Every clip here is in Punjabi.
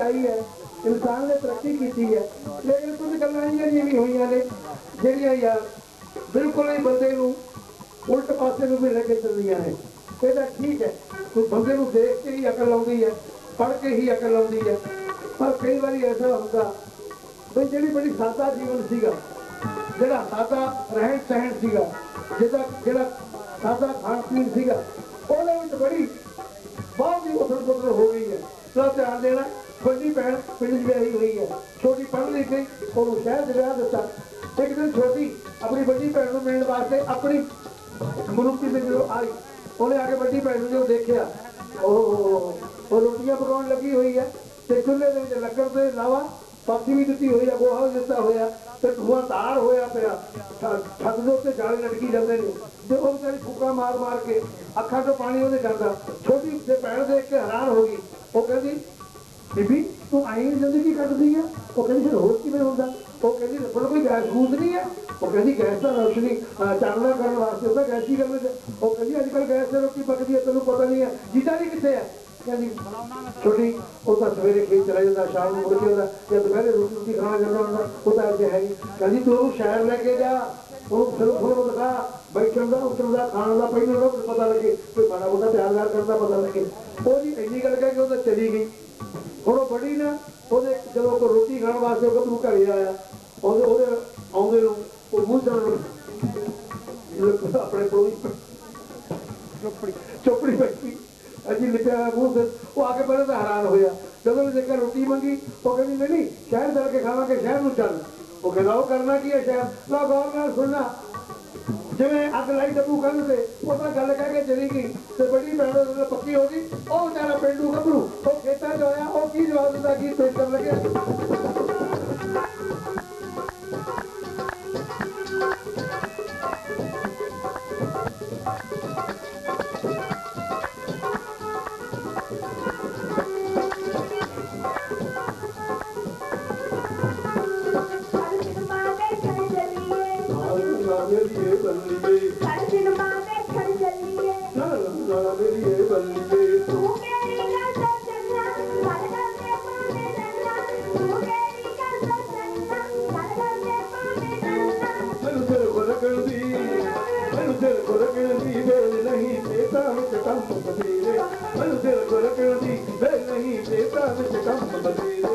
ਆਈ ਹੈ, ਇਨਸਾਨ ਨੇ ਤਰੱਕੀ ਕੀਤੀ ਹੈ। ਲੇਕਿਨ ਕੁਝ ਗੱਲਾਂ ਇਹ ਵੀ ਹੋਈਆਂ ਨੇ, ਜਿਹੜੀਆਂ ਯਾਰ ਬਿਲਕੁਲ ਹੀ ਬੰਦੇ ਨੂੰ ਉਲਟ ਪਾਸੇ ਨੂੰ ਵੀ ਲੈ ਕੇ ਚੱਲਦੀਆਂ ਨੇ। ਇਹ ਤਾਂ ਠੀਕ ਹੈ, ਕੋਈ ਬੰਦੇ ਨੂੰ ਦੇਖ ਕੇ ਹੀ ਅਕਲ ਆਉਂਦੀ ਹੈ, ਪੜ੍ਹ ਕੇ ਹੀ ਅਕਲ ਆਉਂਦੀ ਹੈ। ਪਰ ਕਈ ਵਾਰੀ ਐਸਾ ਹੁੰਦਾ ਵੀ ਜਿਹੜੀ ਬੜੀ ਸਾਦਾ ਜੀਵਨ ਸੀਗਾ, ਜਿਹੜਾ ਸਾਦਾ ਰਹਿਣ ਸਹਿਣ ਸੀਗਾ, ਜਿਹਦਾ ਜਿਹੜਾ ਸਾਦਾ ਖਾਣ ਪੀਣ ਸੀਗਾ, ਉਹਦੇ ਵਿੱਚ ਬੜੀ ਬਹੁਤ ਹੀ ਉਥਲ ਪੁਥਲ ਹੋ ਗਈ ਹੈ। ਤਾਂ ਧਿਆਨ ਦੇਣਾ ਛੋਟੀ ਭੈਣ ਪਿੰਡ 'ਚ ਵਿਆਹੀ ਹੋਈ ਹੈ। ਛੋਟੀ ਪੜ੍ਹ ਲਿਖ ਗਈ ਉਹਨੂੰ ਸ਼ਹਿਰ 'ਚ ਵਿਆਹ ਦਿੱਤਾ। ਇੱਕ ਦਿਨ ਛੋਟੀ ਆਪਣੀ ਵੱਡੀ ਭੈਣ ਨੂੰ ਮਿਲਣ ਵਾਸਤੇ ਆਪਣੀ ਮਨੁੱਖੀ ਦੇ ਜਦੋਂ ਆਈ। ਉਹਨੇ ਆ ਕੇ ਵੱਡੀ ਭੈਣ ਨੂੰ ਜਦੋਂ ਦੇਖਿਆ ਉਹ ਉਹ ਰੋਟੀਆਂ ਪਕਾਉਣ ਲੱਗੀ ਹੋਈ ਹੈ ਤੇ ਚੁੱਲ੍ਹੇ ਦੇ ਵਿੱਚ ਲੱਕੜ ਦੇ ਇਲਾਵਾ ਪਾਥੀ ਵੀ ਦਿੱਤੀ ਹੋਈ ਹੈ, ਗੋਹਾ ਵੀ ਦਿੱਤਾ ਹੋਇਆ ਤੇ ਧੂਆਂ ਤਾਰ ਹੋਇਆ ਪਿਆ। ਛ- ਛੱਤ ਦੇ ਉੱਤੇ ਜਾਲੇ ਲਟਕੀ ਜਾਂਦੇ ਨੇ। ਤੇ ਉਹ ਵਿਚਾਰੀ ਫੁੱਕਾ ਮਾਰ ਮਾਰ ਕੇ ਅੱਖਾਂ ਤੋਂ ਪਾਣੀ ਉਹਦੇ ਜਾਂਦਾ। ਛੋਟੀ ਤੇ ਭੈਣ ਦੇਖ ਕੇ ਹੈਰਾਨ ਹੋ ਗਈ। ਉਹ ਕਹਿੰਦੀ ਬੀਬੀ, ਤੂੰ ਆਈ ਜ਼ਿੰਦਗੀ ਕੱਟਦੀ ਆ? ਉਹ ਕਹਿੰਦੀ, ਫਿਰ ਹੋਰ ਕਿਵੇਂ ਹੁੰਦਾ? ਉਹ ਕਹਿੰਦੀ ਰੱਬੜ ਕੋਈ ਗੈਸ ਗੂੰਦ ਨਹੀਂ ਆ? ਉਹ ਕਹਿੰਦੀ, ਗੈਸ ਦਾ ਰੋਸ਼ਨੀ ਚਾਨਣਾ ਕਰਨ ਵਾਸਤੇ ਉਹਦਾ ਗੈਸ ਹੀ ਕਰਨੇ ਉਹ ਕਹਿੰਦੀ ਅੱਜ ਕੱਲ ਗੈਸ ਤੇ ਰੋਟੀ ਪੱਕਦੀ ਹੈ ਤੈਨੂੰ ਪਤਾ ਨਹੀਂ ਹੈ ਜੀਤਾ ਨਹੀਂ ਕਿੱਥੇ ਹੈ ਕਹਿੰਦੀ, ਛੋਟੀ, ਉਹ ਤਾਂ ਸਵੇਰੇ ਖੇਤ ਚਲਾ ਜਾਂਦਾ, ਸ਼ਾਮ ਨੂੰ ਮੁੜ ਕੇ ਆਉਂਦਾ। ਜਾਂ ਦੁਪਹਿਰੇ ਰੋਟੀ ਰੋਟੀ ਖਾਣਾ ਜਾਂਦਾ ਹੁੰਦਾ, ਉਹ ਤਾਂ ਇੱਥੇ ਹੈ ਕਹਿੰਦੀ, ਤੂੰ ਉਹਨੂੰ ਸ਼ਹਿਰ ਲੈ ਕੇ ਜਾ। ਉਹ ਫਿਰ ਫਿਰ ਦਿਖਾ। ਬੈਠਣ ਦਾ, ਉੱਠਣ ਦਾ, ਖਾਣ ਦਾ, ਪਹਿਲਾਂ ਉਹਨੂੰ ਪਤਾ ਲੱਗੇ ਕੋਈ ਮਾੜਾ ਮੋਟਾ ਪਿਆਰ ਨਾਲ ਕਰਦਾ, ਪਤਾ ਲੱਗੇ। ਉਹ ਜੀ ਇੰਨੀ ਗੱਲ ਕਹਿ ਕੇ ਉਹ ਤਾਂ ਚਲੀ ਗਈ। ਹੁਣ ਉਹ ਬੜੀ ਨਾ ਉਹਦੇ ਜਦੋਂ ਕੋਈ ਰੋਟੀ ਖਾਣ ਵਾਸਤੇ ਉਹ ਗੱਭਰੂ ਘਰੇ ਆਇਆ ਉਹਦੇ ਉਹਦੇ ਆਉਂਦੇ ਨੂੰ ਉਹ ਮੂੰਹ ਚੜ ਆਪਣੇ ਕੋਲ ਚੋਪੜੀ। ਚੋਪੜੀ ਬੈਠੀ। ਅਜੀ ਲਿਖਿਆ ਮੂੰਹ ਤੇ ਉਹ ਆ ਕੇ ਪਹਿਲਾਂ ਤਾਂ ਹੈਰਾਨ ਹੋਇਆ। ਜਦੋਂ ਉਹਨੇ ਦੇਖਿਆ ਰੋਟੀ ਮੰਗੀ ਉਹ ਕਹਿੰਦੀ ਨਹੀਂ ਸ਼ਹਿਰ ਚੱਲ ਕੇ ਖਾਵਾਂਗੇ ਸ਼ਹਿਰ ਨੂੰ ਚੱਲ। ਉਹ ਕਹਿੰਦਾ ਉਹ ਕਰਨਾ ਕੀ ਹੈ ਸ਼ਹਿਰ? ਲਾ ਗੌਰ ਨਾਲ ਸੁਣਨਾ ਜਿਵੇਂ ਅੱਗ ਲਾਈ ਡੱਬੂ ਕੰਨ ਤੇ, ਉਹ ਗੱਲ ਕਹਿ ਕੇ ਚਲੀ ਗਈ ਤੇ ਬੜੀ ਭੈਣ ਉਹਦੇ ਪੱਕੀ ਹੋ ਗਈ। ਉਹ ਵਿਚਾਰਾ ਪਿੰਡੂ ਗੱਭਰੂ ਉਹ ਖੇਤਾਂ 'ਚ ਆਇਆ, ਉਹ ਕੀ ਜਵਾਬ ਦਿੰਦਾ, ਕੀ ਪੇਸ਼ ਕਰਨ ਲੱਗਿਆ? ਬੱਲੀਏ। ਹਰ ਸਿਨਮਾ ਦੇਖਣ ਚੱਲੀਏ ਨਾ ਨਾ ਮੇਰੀ ਇਹ ਬੱਲੀਏ। ਤੂੰ ਕਿਹੜੀ ਗੱਲ ਤੋਂ ਚੱਲਣਾ ਗੱਲ ਗੱਲ ਤੇ ਪਾਵੇਂ ਚੱਲਣਾ ਤੂੰ ਕਿਹੜੀ ਗੱਲ ਤੋਂ ਚੱਲਣਾ ਗੱਲ ਗੱਲ ਤੇ ਪਾਵੇਂ ਚੱਲਣਾ ਮੈਨੂੰ ਤੇਰੇ ਕੋਲ ਕਰਦੀ ਮੈਨੂੰ ਤੇਰੇ ਕੋਲ ਕਰਦੀ ਵੇਲ ਨਹੀਂ ਦੇਤਾ ਵਿੱਚ ਕੰਮ ਬਤੇਰੇ ਮੈਨੂੰ ਤੇਰੇ ਕੋਲ ਕਰਦੀ ਵੇਲ ਨਹੀਂ ਦੇਤਾ ਵਿੱਚ ਕੰਮ ਬਤੇਰੇ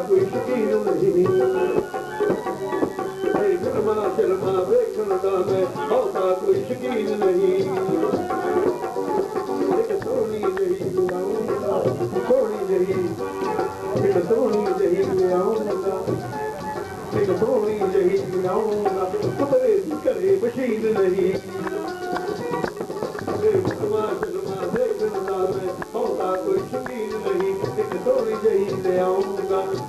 تو شکین نہیں رہی Oi, gente, é a onda, o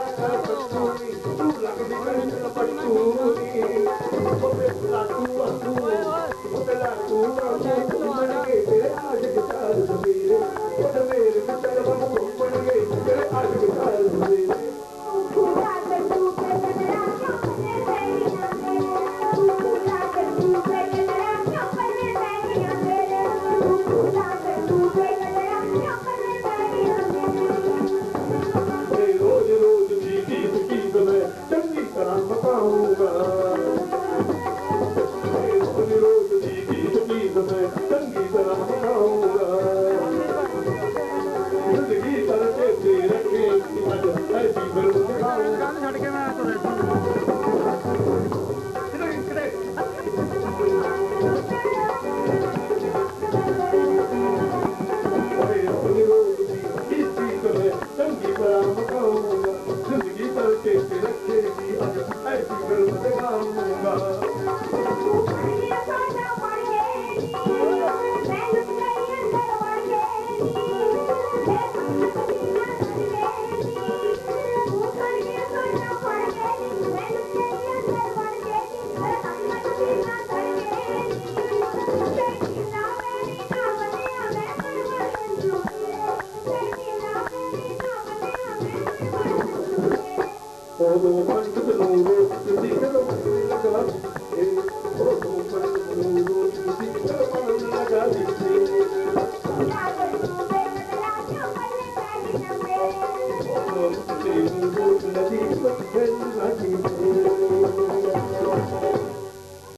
ਚੰਗੀ ਬਰਾਂ ਮਕਾਉਂਗਾ ਜ਼ਿੰਦਗੀ ਪਰ ਕੇ ਰੱਖੇਗੀ ਅੱਜ ਐਸੀ ਗੁਰਮਤ ਗਾਉਂਗਾ